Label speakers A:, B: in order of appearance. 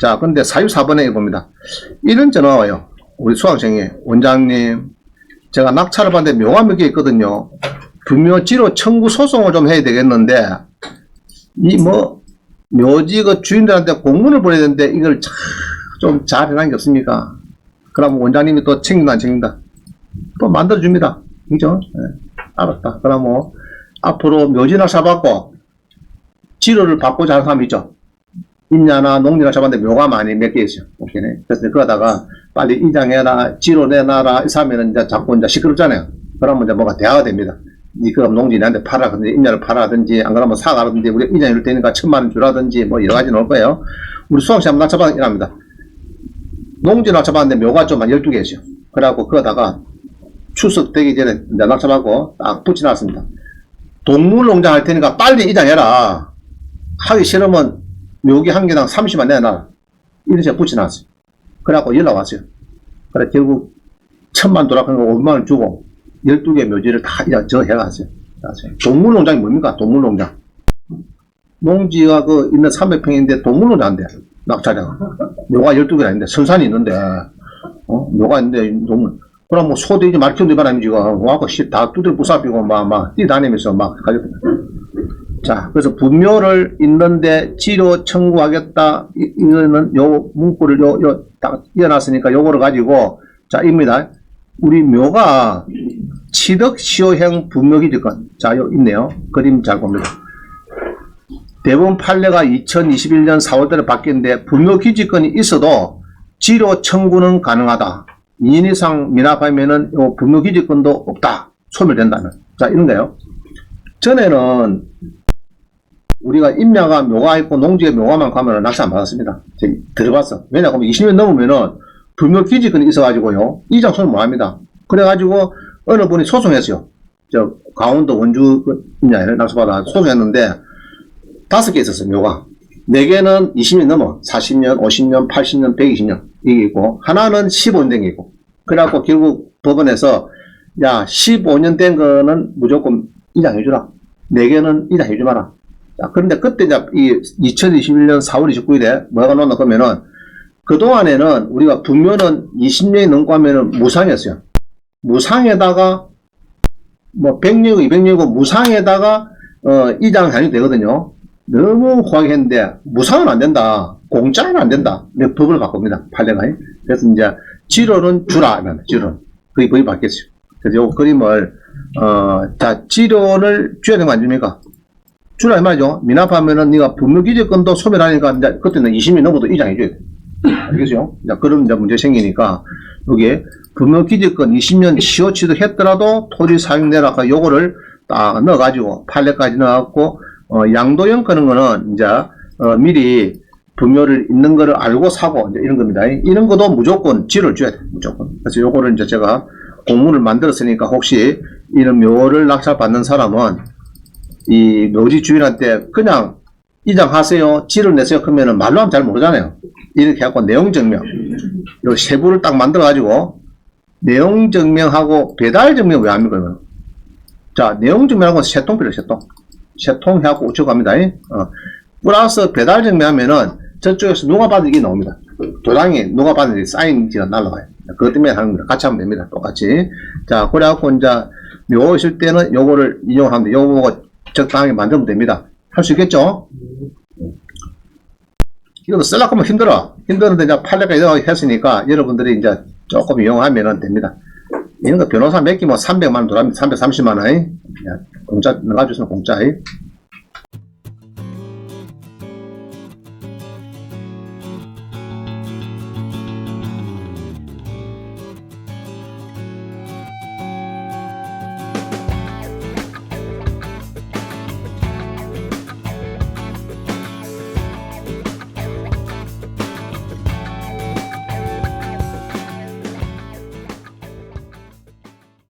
A: 자, 근데 44번에 봅니다. 이런 전화가 와요. 우리 수강생이, 원장님, 제가 낙찰을 받는데 묘가 몇개 있거든요. 분묘지로 청구 소송을 좀 해야 되겠는데, 이 뭐, 묘지 그 주인들한테 공문을 보내야 되는데, 이걸 좀 잘 해놓은 게 없습니까? 그럼 원장님이 또 챙긴다, 안 챙긴다? 또 만들어줍니다. 그죠? 예, 알았다. 그럼 뭐, 앞으로 묘지 낙찰 받고, 지로를 받고자 하는 사람이 있죠. 임야나 농지나 잡았는데 묘가 많이 몇 개 있어요. 오케이네. 그래서 그러다가 빨리 이장해라, 지로 내놔라, 이 사면은 이제 자꾸 이제 시끄럽잖아요. 그러면 이제 뭐가 대화가 됩니다. 니 그럼 농지 나한테 팔아. 근데 임야를 팔아든지, 안 그러면 사가라든지, 우리 이장 이럴 테니까 천만 원 주라든지, 뭐 여러 가지 넣을 거예요. 우리 수학시 한번 낙찰받은 이랍니다. 농지 낙찰받는데 묘가 좀 한 12개 있어요. 그래갖고 그러다가 추석 되기 전에 이제 낙찰받고 딱 붙여놨습니다. 동물농장 할 테니까 빨리 이장해라. 하기 싫으면 묘기 한 개당 30만 내놔라. 식으로 붙여놨어요. 그래갖고 연락 왔어요. 그래, 결국 천만 도락한 거 500만 원 주고 12개 묘지를 다 저 해갔어요. 동물농장이 뭡니까? 동물농장. 농지가 그 있는 300평인데 동물농장 안 돼. 낙찰자가. 묘가 12개가 있는데 선산이 있는데, 어? 묘가 있는데 동물. 그럼 뭐 소도 이제 말 키우는 바람이 지금 와갖고 씨, 다 두들 부사비고 막, 막 뛰다니면서 막 가지고. 자, 그래서 분묘를 있는데 치료 청구하겠다. 이, 이거는 요 문구를 요, 요, 딱 이어놨으니까 요거를 가지고, 자, 입니다. 우리 묘가 치덕 시효형 분묘기지권. 자, 요 있네요. 그림 잘 봅니다. 대부분 판례가 2021년 4월달에 바뀌었는데 분묘기지권이 있어도 지료 청구는 가능하다. 2년 이상 미납하면은 요 분묘기지권도 없다. 소멸된다는. 자, 이런 거예요. 전에는 우리가 임야가 묘가 있고 농지에 묘가만 가면은 낚시 안 받았습니다. 들어봤어. 왜냐하면 20년 넘으면은 불묘 기지권이 있어가지고요. 이장 소송 못 합니다. 그래가지고 어느 분이 소송했어요. 저 강원도 원주 그 임야에 낚시받아 소송했는데 다섯 개 있었어요. 묘가. 네 개는 20년 넘어. 40년, 50년, 80년, 120년 이게 있고 하나는 15년 된 게 있고. 그래갖고 결국 법원에서 야 15년 된 거는 무조건 이장해주라. 네 개는 이장해주지 마라. 자, 그런데 그때 이제 이 2021년 4월 29일에 뭐가 나왔나 그러면은 그동안에는 우리가 분묘는 20년이 넘고 하면은 무상이었어요. 무상에다가 뭐 100년, 200년이고 무상에다가 어, 이장 단위 되거든요. 너무 호하게 했는데 무상은 안 된다. 공짜는 안 된다. 내 법을 바꿉니다. 판례가. 그래서 이제 지로는 주라. 지로는. 그게 법이 바뀌었어요. 그래서 요 그림을 어, 자, 지로를 줘야 되는 거 아닙니까? 주라 이 말이죠. 미납하면은 네가 분묘기재권도 소멸하니까 이제 그때는 20년 넘어도 이장해줘야 돼. 알겠죠? 이제 그런 이제 문제 생기니까 여기에 분묘기재권 20년 시효 취득했더라도 토지 사용 내락과 요거를 딱 넣어가지고 판례까지 넣어갖고 어, 양도형 그런 거는 이제 어, 미리 분묘를 있는 거를 알고 사고 이제 이런 겁니다. 이런 것도 무조건 지를 줘야 돼. 무조건. 그래서 요거를 이제 제가 공문을 만들었으니까 혹시 이런 묘를 낙찰 받는 사람은 이 묘지 주인한테 그냥 이장하세요, 지를 내세요 그러면은 말로 하면 잘 모르잖아요. 이렇게 해갖고 내용 증명, 요 세부를 딱 만들어가지고 내용 증명하고 배달 증명 왜 합니까? 그러면? 자, 내용 증명하고 세통 필요 세통. 세통 해갖고 우측 갑니다. 어. 플러스 배달 증명하면은 저쪽에서 누가 받은 게 나옵니다. 도장이 누가 받은 게 사인지가 날라가요. 그것 때문에 하는 겁니다. 같이 하면 됩니다. 똑같이. 자, 그래갖고 이제 요 있을 때는 요거를 이용하면 돼요. 요거 적당하게 만들면 됩니다. 할 수 있겠죠? 이것도 쓰려고 하면 힘들어. 힘드는데 이제 판례가 이렇게 했으니까 여러분들이 이제 조금 이용하면 됩니다. 이런 거 변호사 맡기면 300만 원 들어갑니다. 330만 원. 공짜, 넣어가주시면 공짜.